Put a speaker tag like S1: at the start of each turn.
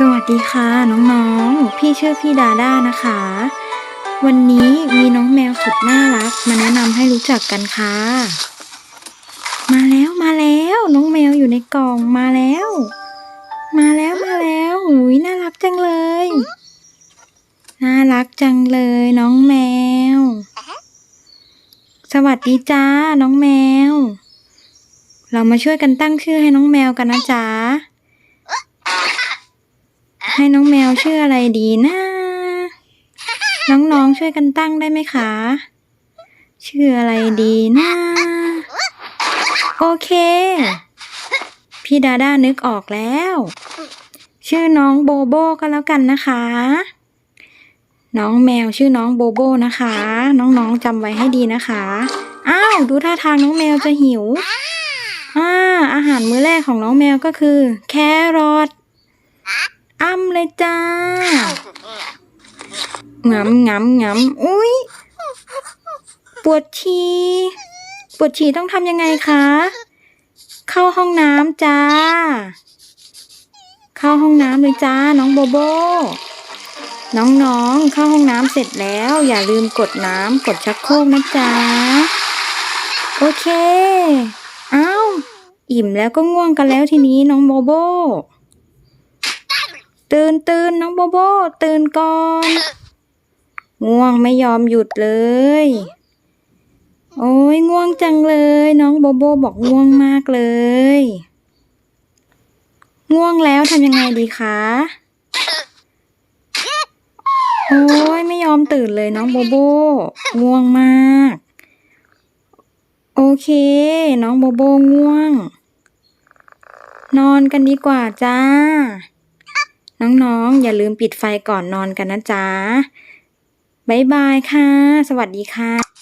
S1: สวัสดีค่ะน้องๆ พี่ชื่อพี่ดาด้านะคะ วันนี้มีน้องแมวสุดน่ารัก มาแนะนำให้รู้จักกันค่ะ มาแล้วมาแล้วน้องแมวอยู่ในกล่องมาแล้ว มาแล้วมาแล้วหุยน่ารักจังเลย น่ารักจังเลยน้องแมว สวัสดีจ้าน้องแมว เรามาช่วยกันตั้งชื่อให้น้องแมวกันนะจ๊ะ ให้น้องแมวชื่ออะไรดีนะ น้องๆช่วยกันตั้งได้ไหมคะ ชื่ออะไรดีนะ โอเค พี่ดาด้านึกออกแล้ว ชื่อน้องโบโบก็แล้วกันนะคะ น้องแมวชื่อน้องโบโบนะคะ น้องๆจำไว้ให้ดีนะคะ อ้าว ดูท่าทางน้องแมวจะหิวอ่าอาหารมื้อแรกของน้องแมวก็คือ แครอท เลยจ้างำงำงำอุ้ยปวดฉี่ปวดฉี่ต้องทำยังไงคะ เข้าห้องน้ำจ้า เข้าห้องน้ำเลยจ้า น้องโบโบ น้องๆ เข้าห้องน้ำเสร็จแล้ว อย่าลืมกดน้ำกดชักโครกนะจ๊ะ โอเค อ้าว อิ่มแล้วก็ง่วงกันแล้วทีนี้น้องโบโบ ตื่นตื่นน้องโบโบ ตื่นก่อน ง่วงไม่ยอมหยุดเลย โอ้ยง่วงจังเลย น้องโบโบบอกง่วงมากเลย ง่วงแล้วทำยังไงดีคะโอ้ยไม่ยอมตื่นเลยน้องโบโบ ง่วงมาก โอเค น้องโบโบง่วง นอนกันดีกว่าจ้า น้องๆ อย่าลืมปิดไฟก่อนนอนกันนะจ๊ะ บ๊ายบายค่ะ สวัสดีค่ะ